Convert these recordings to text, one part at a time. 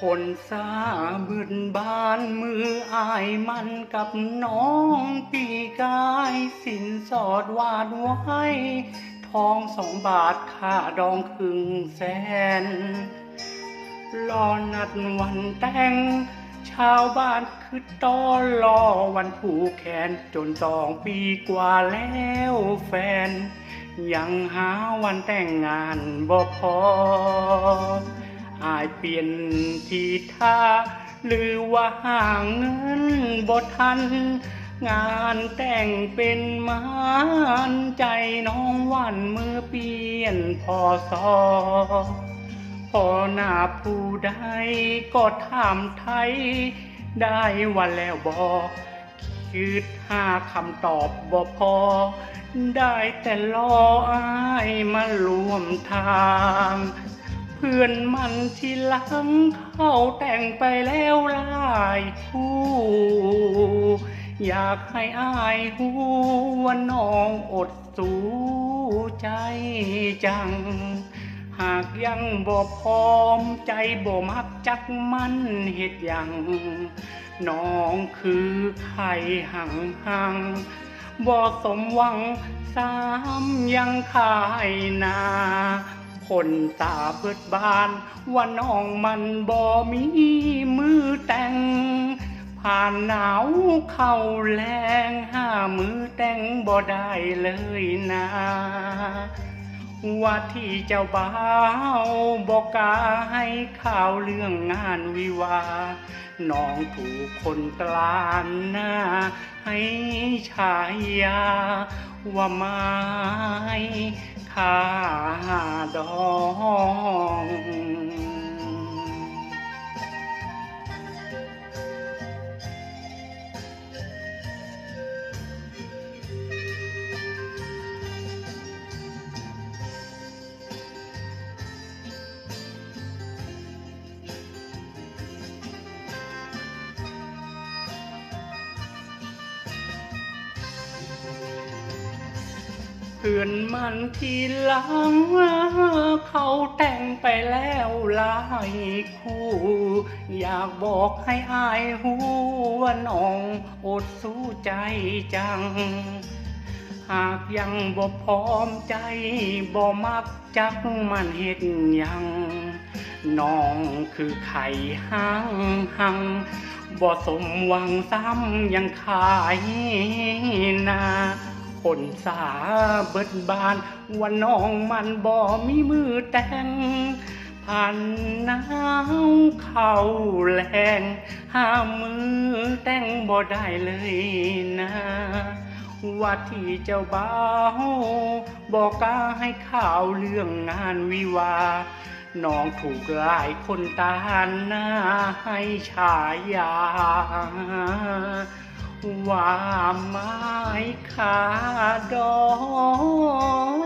คนสาบืนบานมืออายมันกับน้องปีกายสินสอดวาดไว้ทองสองบาทค่าดองครึ่งแสนรอนัดวันแต่ง ชาวบ้านคือต้อรอวันผูกแขนจนสองปีกว่าแล้วแฟน ยังหาวันแต่งงานบ่พอ อายเปลี่ยนทีท่าหรือว่าห่างเงินบ่ทัน งานแต่งเป็นมานใจน้องวันเมื่อเปลี่ยนพอสอพอหน้าผู้ใดก็ถามไทย ได้วันแล้วบอคิดหาคำตอบบ่พอ ได้แต่รออายมารวมทาง เพื่อนมันที่หลังเข้าแต่งไปแล้วหลายคู่ อยากให้อายหูว่าน้องอดสู้ใจจัง หากยังบ่พร้อมใจบ่มักจักมันเหตุยังน้องคือไข่หังหังบ่สมหวังสามยังขายนา คนตาเบิดบานว่าน้องมันบ่มีมือแต่ง ผ่านหนาวเข้าแรงห้ามือแต่งบ่ได้เลยนะว่าที่เจ้าบ่าวบอกกาให้ข่าวเรื่องงานวิวา น้องถูกคนกลานหน้า ให้ชายา ว่าไม้ คาดอง เพื่อนมันทีหลัง เขาแต่งไปแล้วหลายคู่ อยากบอกให้อายหูว่าน้องอดสู้ใจจัง หากยังบ่พร้อมใจบ่มักจักมันเฮ็ดยังน้องคือไข่ห้างหังบ่สมหวังซ้ำยังขายนา คนสาเบิดบานว่าน้องมันบ่มีมือแต่งผ่านหนาวเข้าแรงห้ามือแต่งบ่ได้เลยนะว่าที่เจ้าบ่าวบอกกล้าให้ข่าวเรื่องงานวิวา น้องถูกหลายคนตานหน้าให้ฉายา ว่าไม้ขาดอง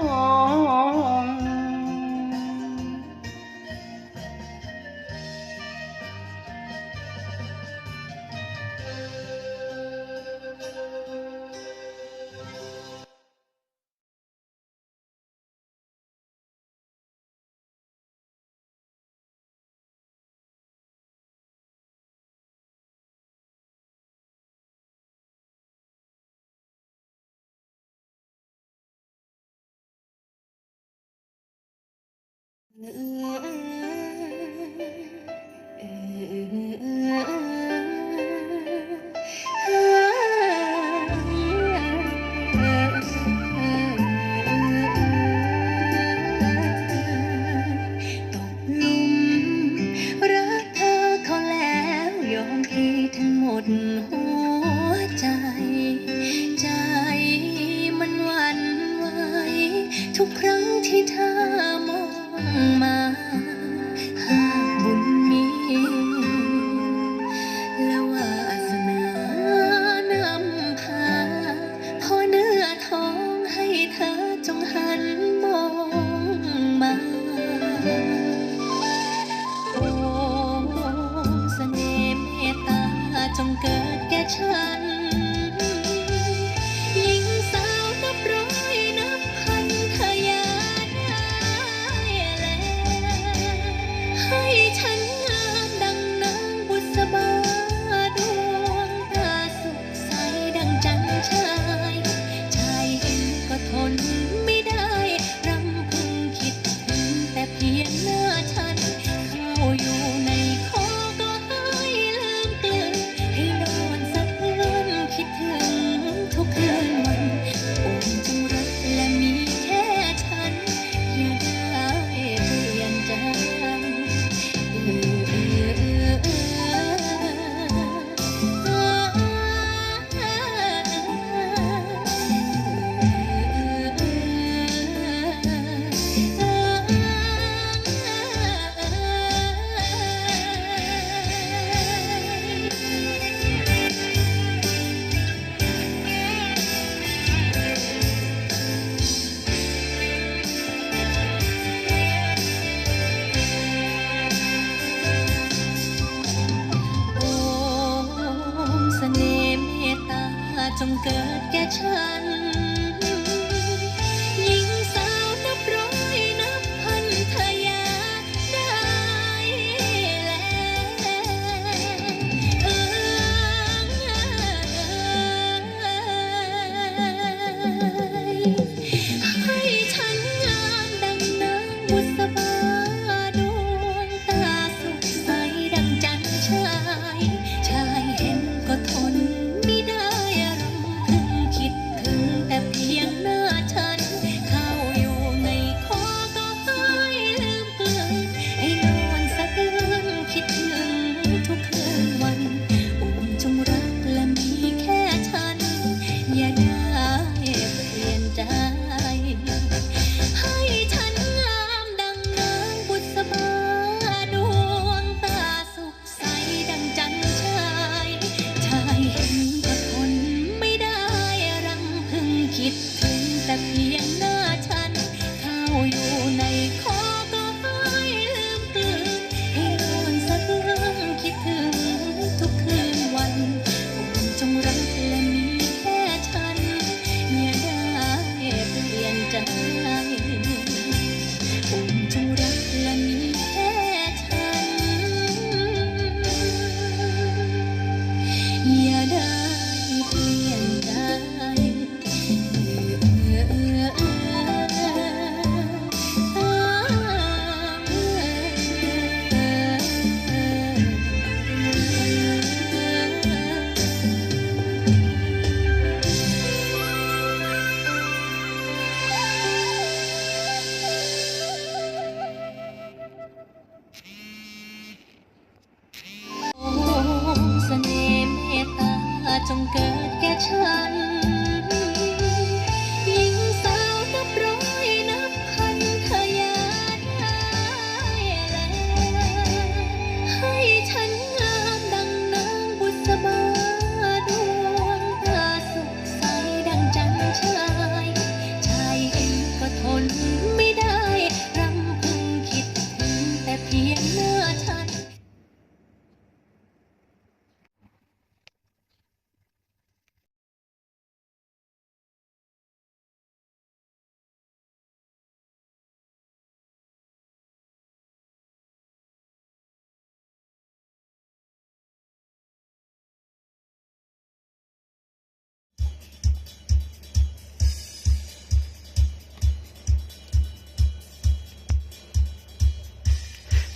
ต งเกิดแก่ฉัน ចង់កើតកែឆាន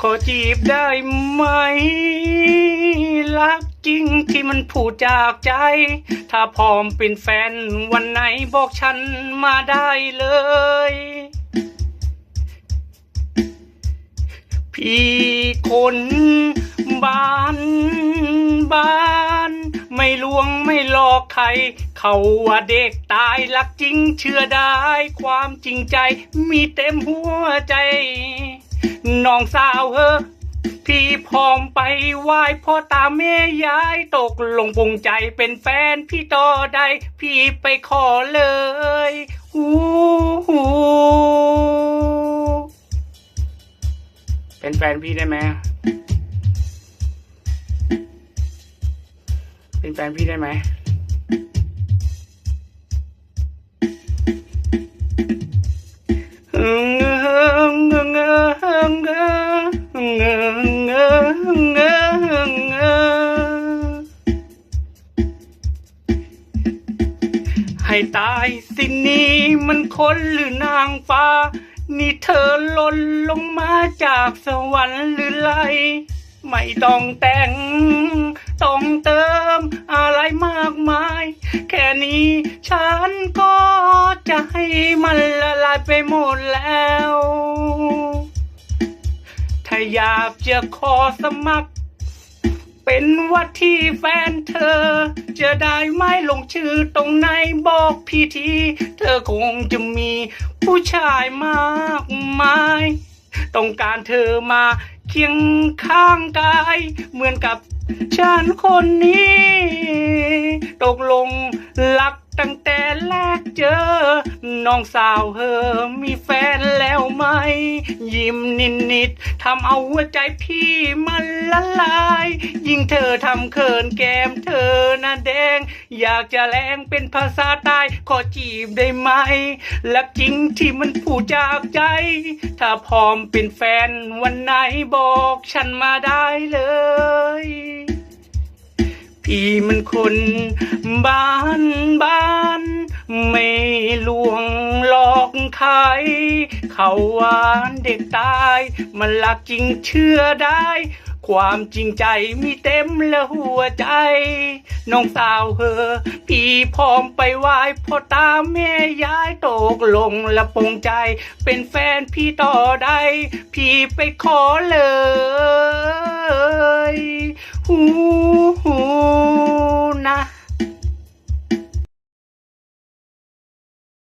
ขอจีบได้ไหม รักจริงที่มันผูดจากใจ ถ้าพร้อมเป็นแฟนวันไหนบอกฉันมาได้เลย พี่คนบ้านบ้านไม่ลวงไม่หลอกใคร เขาว่าเด็กตายรักจริงเชื่อได้ ความจริงใจมีเต็มหัวใจ น้องสาวเฮอพี่พร้อมไปไหว้พ่อตาแม่ยายตกลงปรุงใจเป็นแฟนพี่ต่อใดพี่ไปขอเลยหูหูเป็นแฟนพี่ได้ไหมเป็นแฟนพี่ได้ไหม ตายสินี้มันคนหรือนางฟ้า นี่เธอหล่นลงมาจากสวรรค์หรือไร ไม่ต้องแต่ง ต้องเติมอะไรมากมาย แค่นี้ฉันก็จะให้มันละลายไปหมดแล้ว ถ้าอยากจะขอสมัคร เป็นว่าที่แฟนเธอ จะได้ไม่ลงชื่อตรงไหนบอกพี่ที เธอคงจะมีผู้ชายมากมายต้องการเธอมาเคียงข้างกาย เหมือนกับฉันคนนี้ ตกลงรัก ตั้งแต่แรกเจอ น้องสาวเธอมีแฟนแล้วไหม ยิ้มนิดนิดทำเอาหัวใจพี่มันละลาย ยิ่งเธอทำเขินแก้มเธอน่ะแดง อยากจะแรงเป็นภาษาใต้ขอจีบได้ไหม และจริงที่มันผูดจากใจ ถ้าพร้อมเป็นแฟนวันไหนบอกฉันมาได้เลย พี่มันคนบ้านบ้าน ไม่ลวงหลอกใครเขาวานเด็กตาย มันหลักจริงเชื่อได้ ความจริงใจมีเต็มและหัวใจ น้องสาวเฮอพี่พร้อมไปไหว้พ่อตาแม่ยายตกลงและปงใจ เป็นแฟนพี่ต่อได้ พี่ไปขอเลยหูหูนะ